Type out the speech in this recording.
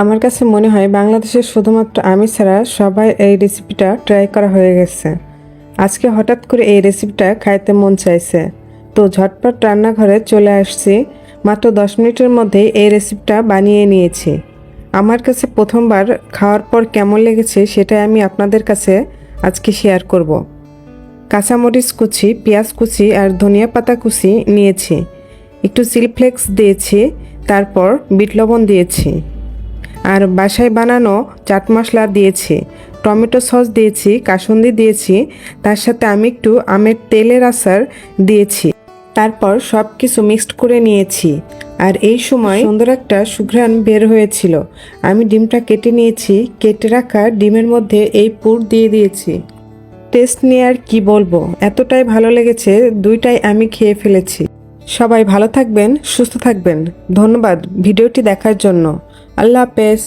আমার কাছে মনে হয় বাংলাদেশের শুধুমাত্র আমি ছাড়া সবাই এই রেসিপিটা ট্রাই করা হয়ে গেছে। আজকে হঠাৎ করে এই রেসিপিটা খাইতে মন চাইছে। তো ঝটপট রান্নাঘরে চলে আসছি। মাত্র দশ মিনিটের মধ্যেই এই রেসিপিটা বানিয়ে নিয়েছি। আমার কাছে প্রথমবার খাওয়ার পর কেমন লেগেছে সেটাই আমি আপনাদের কাছে আজকে শেয়ার করব। কাঁচামরিচ কুচি, পেঁয়াজ কুচি আর ধনিয়া পাতা কুচি নিয়েছি। একটু চিলি ফ্লেক্স দিয়েছি, তারপর বিট লবণ দিয়েছি। আর বাসায় বানানো চাট মশলা দিয়েছি, টমেটো সস দিয়েছি, কাসুন্দি দিয়েছি, তার সাথে আমি একটু আমের তেলের আচার দিয়েছি। তারপর সব কিছু মিক্সড করে নিয়েছি। আর এই সময় সুন্দর একটা সুঘ্রাণ বের হয়েছিল। আমি ডিমটা কেটে নিয়েছি, কেটে রাখা ডিমের মধ্যে এই পুর দিয়ে দিয়েছি। টেস্ট নিয়ে আর কি বলব, এতটাই ভালো লেগেছে, দুইটাই আমি খেয়ে ফেলেছি। সবাই ভালো থাকবেন, সুস্থ থাকবেন। ধন্যবাদ ভিডিওটি দেখার জন্য। আল্লাহ হাফেজ